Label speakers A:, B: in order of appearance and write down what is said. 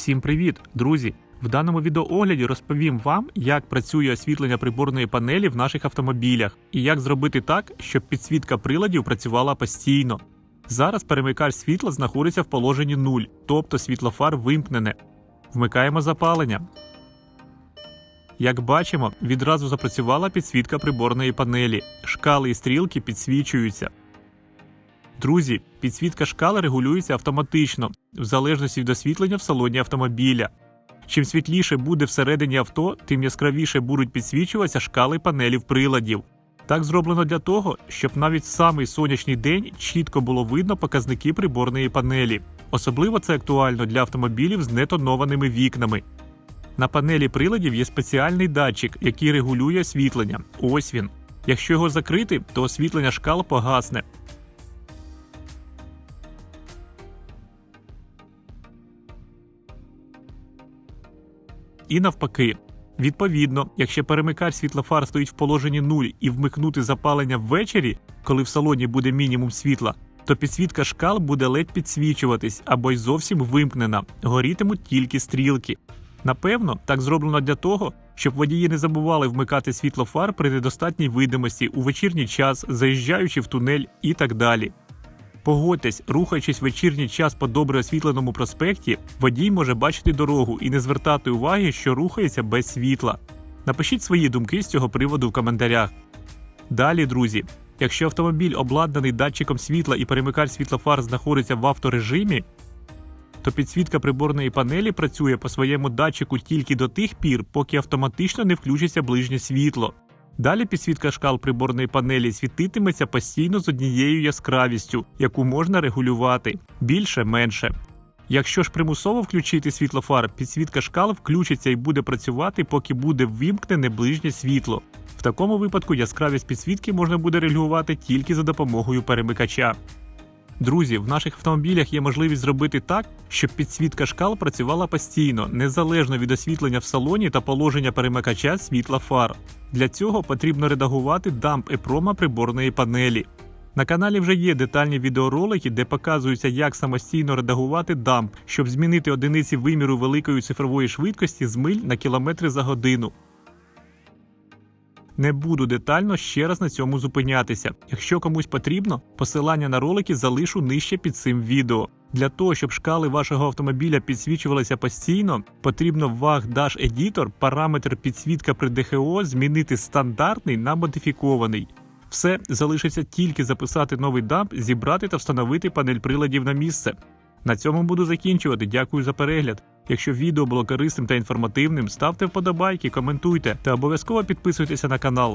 A: Всім привіт, друзі! В даному відеоогляді розповім вам, як працює освітлення приборної панелі в наших автомобілях і як зробити так, щоб підсвітка приладів працювала постійно. Зараз перемикач світла знаходиться в положенні 0, тобто світлофар вимкнене. Вмикаємо запалення. Як бачимо, відразу запрацювала підсвітка приборної панелі. Шкали і стрілки підсвічуються. Друзі, підсвітка шкали регулюється автоматично, в залежності від освітлення в салоні автомобіля. Чим світліше буде всередині авто, тим яскравіше будуть підсвічуватися шкали панелів приладів. Так зроблено для того, щоб навіть в самий сонячний день чітко було видно показники приборної панелі. Особливо це актуально для автомобілів з нетонованими вікнами. На панелі приладів є спеціальний датчик, який регулює освітлення. Ось він. Якщо його закрити, то освітлення шкал погасне. І навпаки. Відповідно, якщо перемикач світлофар стоїть в положенні 0 і вмикнути запалення ввечері, коли в салоні буде мінімум світла, то підсвітка шкал буде ледь підсвічуватись або й зовсім вимкнена, горітимуть тільки стрілки. Напевно, так зроблено для того, щоб водії не забували вмикати світлофар при недостатній видимості у вечірній час, заїжджаючи в тунель і так далі. Погодьтесь, рухаючись в вечірній час по добре освітленому проспекті, водій може бачити дорогу і не звертати уваги, що рухається без світла. Напишіть свої думки з цього приводу в коментарях. Далі, друзі, якщо автомобіль обладнаний датчиком світла і перемикач світлофар знаходиться в авторежимі, то підсвітка приборної панелі працює по своєму датчику тільки до тих пір, поки автоматично не включиться ближнє світло. Далі підсвітка шкал приборної панелі світитиметься постійно з однією яскравістю, яку можна регулювати більше менше. Якщо ж примусово включити світлофар, підсвітка шкал включиться і буде працювати, поки буде ввімкнене ближнє світло. В такому випадку яскравість підсвітки можна буде регулювати тільки за допомогою перемикача. Друзі, в наших автомобілях є можливість зробити так, щоб підсвітка шкал працювала постійно, незалежно від освітлення в салоні та положення перемикача світла фар. Для цього потрібно редагувати дамп епрома приборної панелі. На каналі вже є детальні відеоролики, де показується, як самостійно редагувати дамп, щоб змінити одиниці виміру великої цифрової швидкості з миль на кілометри за годину. Не буду детально ще раз на цьому зупинятися. Якщо комусь потрібно, посилання на ролики залишу нижче під цим відео. Для того, щоб шкали вашого автомобіля підсвічувалися постійно, потрібно в VAG Dash Editor параметр підсвітка при ДХО змінити стандартний на модифікований. Все залишиться тільки записати новий дамп, зібрати та встановити панель приладів на місце. На цьому буду закінчувати. Дякую за перегляд. Якщо відео було корисним та інформативним, ставте вподобайки, коментуйте та обов'язково підписуйтеся на канал.